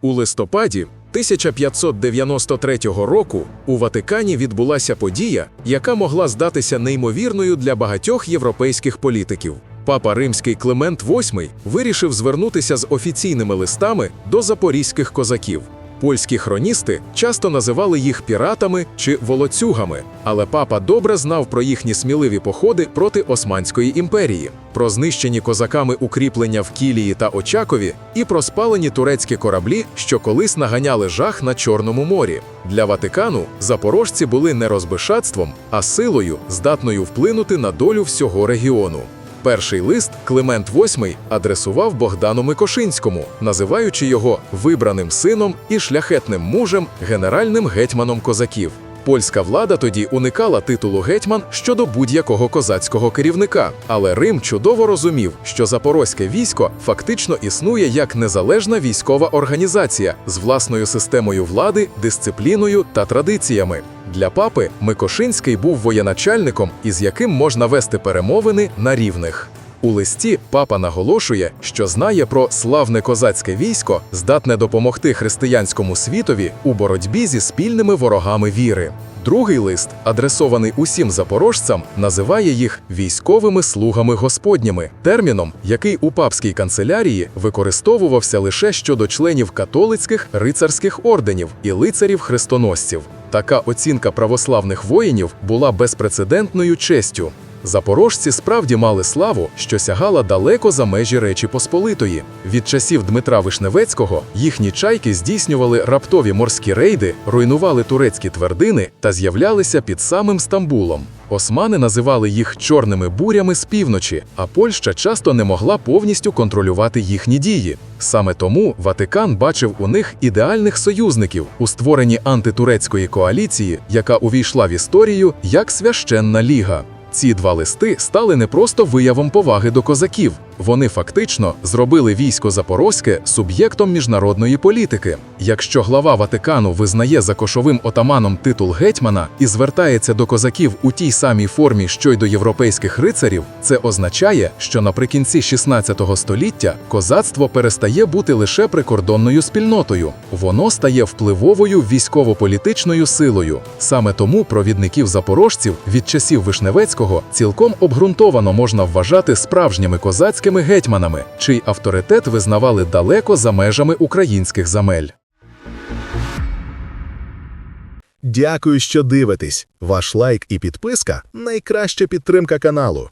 У листопаді 1593 року у Ватикані відбулася подія, яка могла здатися неймовірною для багатьох європейських політиків. Папа Римський Климент VIII вирішив звернутися з офіційними листами до запорізьких козаків. Польські хроністи часто називали їх піратами чи волоцюгами, але папа добре знав про їхні сміливі походи проти Османської імперії, про знищені козаками укріплення в Кілії та Очакові і про спалені турецькі кораблі, що колись наганяли жах на Чорному морі. Для Ватикану запорожці були не розбишатством, а силою, здатною вплинути на долю всього регіону. Перший лист Климент VIII адресував Богдану Микошинському, називаючи його вибраним сином і шляхетним мужем, генеральним гетьманом козаків. Польська влада тоді уникала титулу гетьман щодо будь-якого козацького керівника, але Рим чудово розумів, що запорозьке військо фактично існує як незалежна військова організація з власною системою влади, дисципліною та традиціями. Для папи Микошинський був воєначальником, із яким можна вести перемовини на рівних. У листі папа наголошує, що знає про славне козацьке військо, здатне допомогти християнському світові у боротьбі зі спільними ворогами віри. Другий лист, адресований усім запорожцям, називає їх військовими слугами господніми, терміном, який у папській канцелярії використовувався лише щодо членів католицьких рицарських орденів і лицарів-хрестоносців. Така оцінка православних воїнів була безпрецедентною честю. Запорожці справді мали славу, що сягала далеко за межі Речі Посполитої. Від часів Дмитра Вишневецького їхні чайки здійснювали раптові морські рейди, руйнували турецькі твердини та з'являлися під самим Стамбулом. Османи називали їх чорними бурями з півночі, а Польща часто не могла повністю контролювати їхні дії. Саме тому Ватикан бачив у них ідеальних союзників у створенні антитурецької коаліції, яка увійшла в історію як священна ліга. Ці два листи стали не просто виявом поваги до козаків. Вони фактично зробили військо Запорозьке суб'єктом міжнародної політики. Якщо глава Ватикану визнає за кошовим отаманом титул гетьмана і звертається до козаків у тій самій формі, що й до європейських рицарів, це означає, що наприкінці 16 століття козацтво перестає бути лише прикордонною спільнотою, воно стає впливовою військово-політичною силою. Саме тому провідників запорожців від часів Вишневецького цілком обґрунтовано можна вважати справжніми козацькими гетьманами, чий авторитет визнавали далеко за межами українських земель. Дякую, що дивитесь. Ваш лайк і підписка найкраща підтримка каналу.